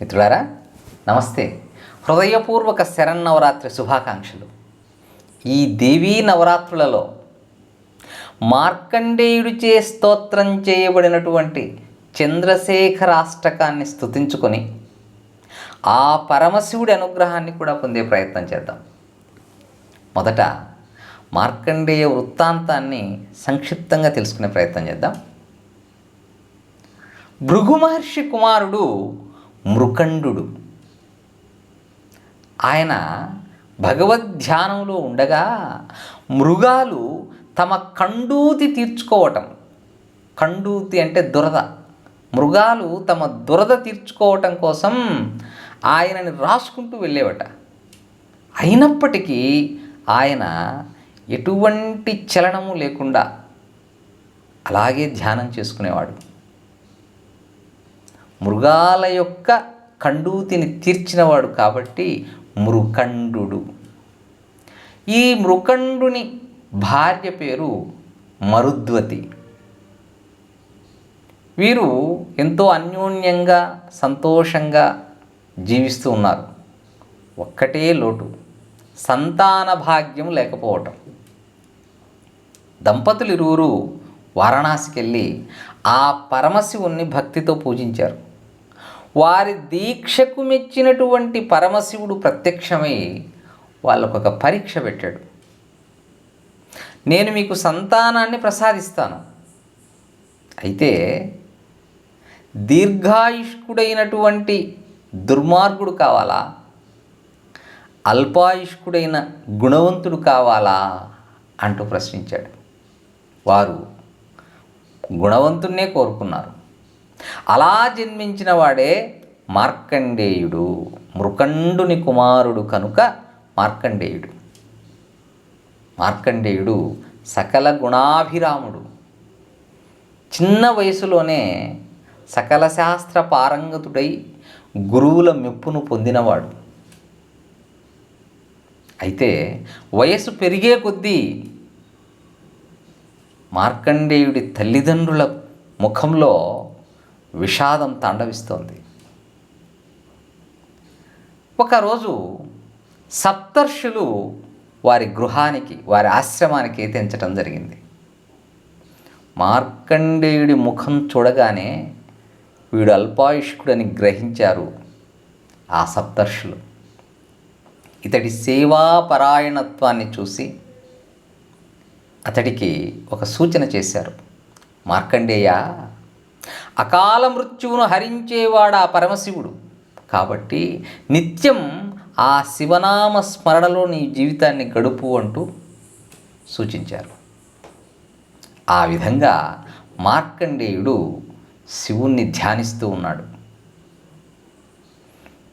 మిత్రులారా నమస్తే. హృదయపూర్వక శరన్నవరాత్రి శుభాకాంక్షలు. ఈ దేవీ నవరాత్రులలో మార్కండేయుడిచే స్తోత్రం చేయబడినటువంటి చంద్రశేఖరాష్టకాన్ని స్తుతించుకొని ఆ పరమశివుడి అనుగ్రహాన్ని కూడా పొందే ప్రయత్నం చేద్దాం. మొదట మార్కండేయ వృత్తాంతాన్ని సంక్షిప్తంగా తెలుసుకునే ప్రయత్నం చేద్దాం. భృగు మహర్షి కుమారుడు మృకండు. ఆయన భగవద్ధ్యానంలో ఉండగా మృగాలు తమ కండూతి తీర్చుకోవటం. కండూతి అంటే దురద. మృగాలు తమ దురద తీర్చుకోవటం కోసం ఆయనని రాసుకుంటూ వెళ్ళేవట. అయినప్పటికీ ఆయన ఎటువంటి చలనము లేకుండా అలాగే ధ్యానం చేసుకునేవాడు. మృగాల యొక్క కండూతిని తీర్చినవాడు కాబట్టి మృకండు ఈ మృకండుని భార్య పేరు మరుద్వతి. వీరు ఎంతో అన్యోన్యంగా సంతోషంగా జీవిస్తూ ఉన్నారు. ఒక్కటే లోటు సంతాన భాగ్యం లేకపోవటం. దంపతులు ఇరువురు వారణాసికి వెళ్ళి ఆ పరమశివుణ్ణి భక్తితో పూజించారు. వారి దీక్షకు మెచ్చినటువంటి పరమశివుడు ప్రత్యక్షమై వాళ్ళకు ఒక పరీక్ష పెట్టాడు. నేను మీకు సంతానాన్ని ప్రసాదిస్తాను. అయితే దీర్ఘాయుష్కుడైనటువంటి దుర్మార్గుడు కావాలా? అల్పాయుష్కుడైన గుణవంతుడు కావాలా? అంటూ ప్రశ్నించాడు. వారు గుణవంతున్నే కోరుకున్నారు. అలా జన్మించిన వాడే మార్కండేయుడు మృకండుని కుమారుడు కనుక మార్కండేయుడు. మార్కండేయుడు సకల గుణాభిరాముడు. చిన్న వయసులోనే సకల శాస్త్ర పారంగతుడై గురువుల మెప్పును పొందినవాడు. అయితే వయసు పెరిగే కొద్దీ మార్కండేయుడి తల్లిదండ్రుల ముఖంలో విషాదం తాండవిస్తోంది. ఒకరోజు సప్తర్షులు వారి గృహానికి వారి ఆశ్రమానికి తెంచటం జరిగింది. మార్కండేయుడి ముఖం చూడగానే వీడు అల్పాయుష్కుడని గ్రహించారు ఆ సప్తర్షులు. ఇతడి సేవాపరాయణత్వాన్ని చూసి అతడికి ఒక సూచన చేశారు. మార్కండేయ అకాల మృత్యువును హరించేవాడు ఆ పరమశివుడు. కాబట్టి నిత్యం ఆ శివనామ స్మరణలో నీ జీవితాన్ని గడుపు అంటూ సూచించారు. ఆ విధంగా మార్కండేయుడు శివుణ్ణి ధ్యానిస్తూ ఉన్నాడు.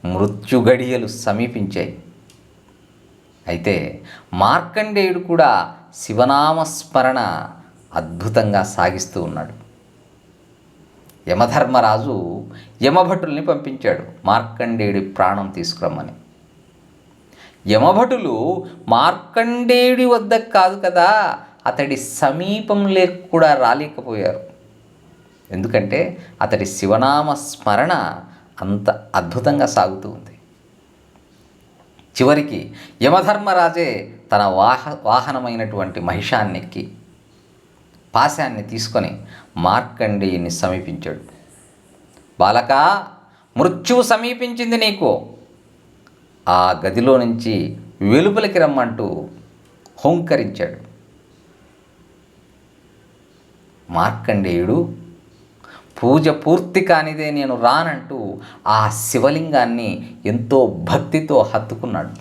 మృత్యు గడియలు సమీపించాయి. అయితే మార్కండేయుడు కూడా శివనామస్మరణ అద్భుతంగా సాగిస్తూ ఉన్నాడు. యమధర్మరాజు యమభటుల్ని పంపించాడు. మార్కండేయుడి ప్రాణం తీసుకురమ్మని. యమభటులు మార్కండేయుడి వద్ద కాదు కదా అతడి సమీపం లేక కూడా రాలేకపోయారు. ఎందుకంటే అతడి శివనామ స్మరణ అంత అద్భుతంగా సాగుతూ ఉంది. చివరికి యమధర్మరాజే తన వాహ వాహనమైనటువంటి మహిషాన్నెక్కి పాశాన్ని తీసుకొని మార్కండేయుని సమీపించాడు. బాలక మృత్యువు సమీపించింది నీకు. ఆ గదిలో నుంచి వెలుపలికి రమ్మంటూ హోంకరించాడు. మార్కండేయుడు పూజ పూర్తి కానిదే నేను రానంటూ ఆ శివలింగాన్ని ఎంతో భక్తితో హత్తుకున్నాడు.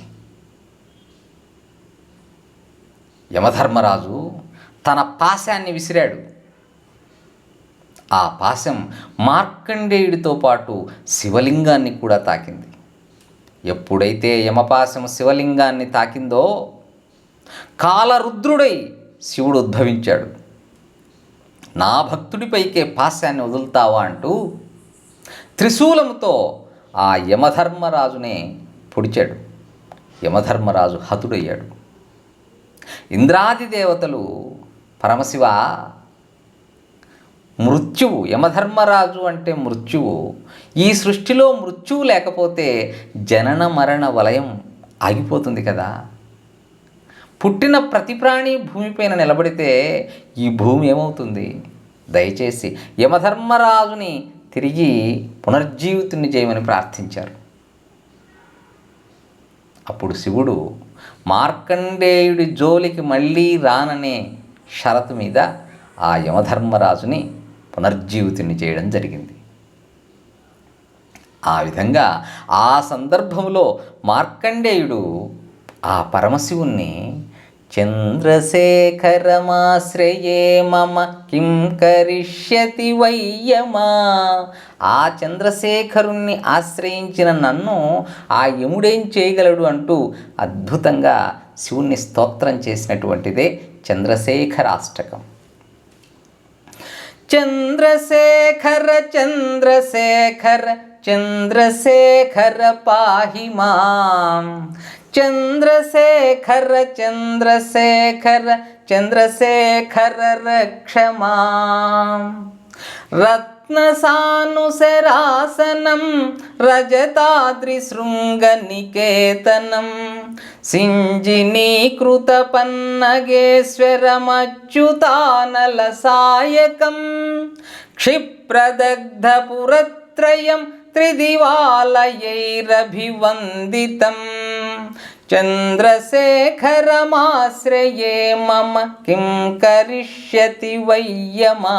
యమధర్మరాజు తన పాశాన్ని విసిరాడు. ఆ పాశం మార్కండేయుడితో పాటు శివలింగాన్ని కూడా తాకింది. ఎప్పుడైతే యమపాశం శివలింగాన్ని తాకిందో కాలరుద్రుడై శివుడు ఉద్భవించాడు. నా భక్తుడిపైకే పాశాన్ని వదులుతావా అంటూ త్రిశూలముతో ఆ యమధర్మరాజునే పొడిచాడు. యమధర్మరాజు హతుడయ్యాడు. ఇంద్రాది దేవతలు పరమశివ మృత్యువు యమధర్మరాజు అంటే మృత్యువు. ఈ సృష్టిలో మృత్యువు లేకపోతే జనన మరణ వలయం ఆగిపోతుంది కదా. పుట్టిన ప్రతి ప్రాణి భూమిపైన నిలబడితే ఈ భూమి ఏమవుతుంది? దయచేసి యమధర్మరాజుని తిరిగి పునర్జీవితుని చేయమని ప్రార్థించారు. అప్పుడు శివుడు మార్కండేయుడి జోలికి మళ్ళీ రాననే షరతు మీద ఆ యమధర్మరాజుని పునర్జీవితుని చేయడం జరిగింది. ఆ విధంగా ఆ సందర్భంలో మార్కండేయుడు ఆ పరమశివుణ్ణి చంద్రశేఖరమాశ్రయే మమ కిం కరిష్యతి వయ్యమా? ఆ చంద్రశేఖరుణ్ణి ఆశ్రయించిన నన్ను ఆ యముడేం చేయగలడు? అంటూ అద్భుతంగా శివుణ్ణి స్తోత్రం చేసినటువంటిదే చంద్రశేఖరాష్టకం చంద్రశేఖర చంద్రశేఖర చంద్రశేఖర పాహి మాం చంద్రశేఖర చంద్రశేఖర చంద్రశేఖర రక్షమాం రత్నసానుశరాసనం రజతాద్రిశృంగనికేతనం సాయకం క్షిప్రదగ్ధపురత్రయం త్రిదివాలయైరభివందితం చంద్రశేఖరమాశ్రయే మమ కిం కరిష్యతి వయ్యమా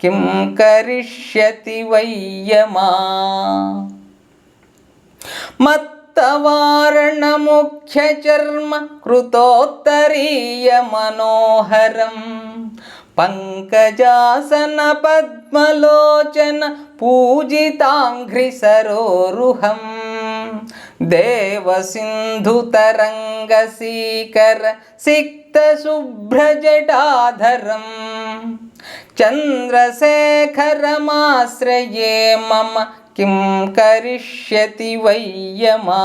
కిం కరిష్యతి వయ్యమా మత్తవారణముఖ్యచర్మ కృతోత్తరీయమనోహరం పంకజాసన పద్మలోచన పూజితాంఘ్రిసరోరుహం దేవసింధుతరంగసీకర సిక్తశుభ్రజటాధరం చంద్రశేఖరమాశ్రయే మమ కిం కరిష్యతి వయ్యమా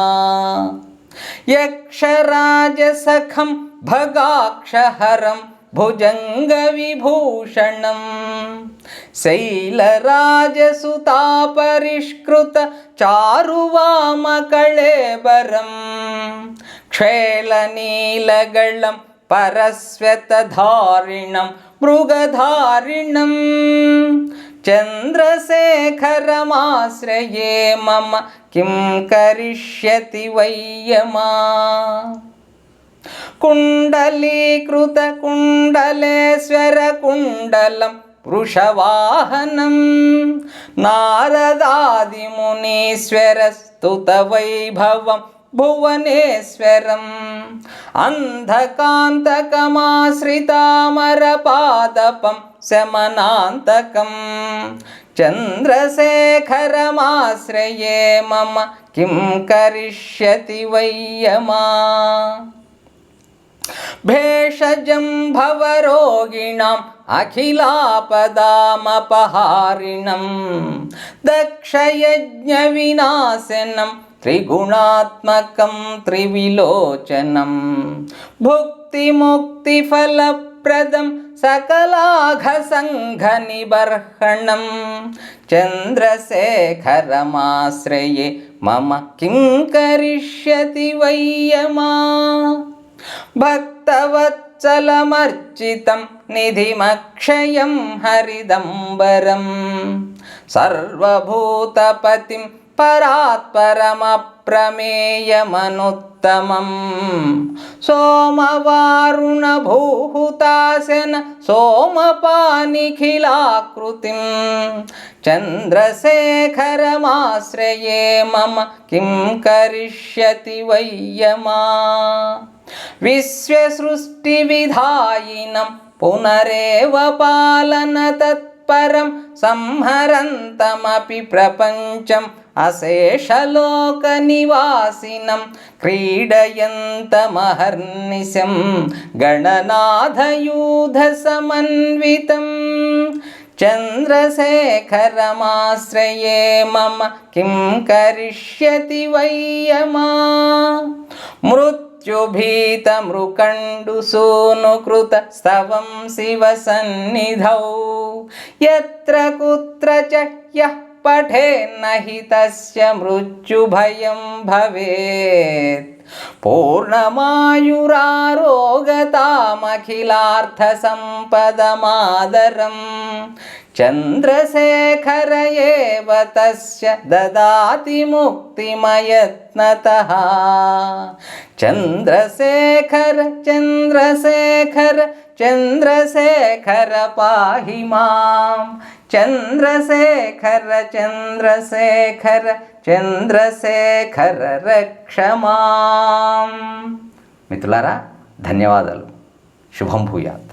యక్షరాజసఖం భగాక్షహరం భుజంగవిభూషణం శైలరాజసుతాపరిష్కృత చారువామకళేబరం క్షేళనీలగళం పరస్వతధారిణం మృగధారిణం చంద్రశేఖరమాశ్రయే మమ కిం కరిష్యతి వయ్యమా కుండలీకృత కుండలేశ్వర కుండలం వృషవాహనం నారదాదిమునీశ్వర స్తుత వైభవం భువనేశ్వరం. అంధకాంతకమాశ్రితామరపాదపం శమనాంతకం. చంద్రశేఖరమాశ్రయే మమ కిం కరిష్యతి వయ్యమా భేషజం భవరోగిణాం అఖిలాపదామపహారిణం దక్షయజ్ఞవినాశనం త్రిగుణాత్మకం త్రివిలోచనం భుక్తిముక్తిఫలప్రదం సకలాఘసంఘనిబర్హణం చంద్రశేఖరమాశ్రయే మమ కిం కరిష్యతి వయ్యమా భక్తవత్సలమర్చితం నిధిమక్షయం హరిదంబరం. సర్వభూతపతిం పరాత్పరమప్రమేయమనుత్తమం. సోమవారుణభూహుతాసన సోమపానిఖిలాకృతిం. చంద్రశేఖరమాశ్రయే మమ కిం కరిష్యతి వయ్యమా. విశ్వసృష్టివిధాయినం పునరేవ పాలన తత్పరం సంహరంతమపి ప్రపంచం అశేషలోక నివాసినం క్రీడయంతమహర్నిశం గణనాథయూధ సమన్వితం చంద్రశేఖరమాశ్రయే మమ కిం కరిష్యతి వయ్యమా? మృత్యుభీతమృకండు సూనుకృత స్తవం శివ సన్నిధౌ యత్ర కుత్ర చ యః పఠేన్న హి తస్య మృత్యుభయం భవేత్ పూర్ణమాయురారోగతామఖిలార్థసంపదమాదరం చంద్రశేఖర ఏవ తస్య దదాతి ముక్తిమయత్నతః చంద్రశేఖర చంద్రశేఖర చంద్రశేఖర పాహి మాం. చంద్రశేఖర చంద్రశేఖర చంద్రశేఖర రక్షమాం మిత్రులారా ధన్యవాదాలు. శుభం భూయాత్.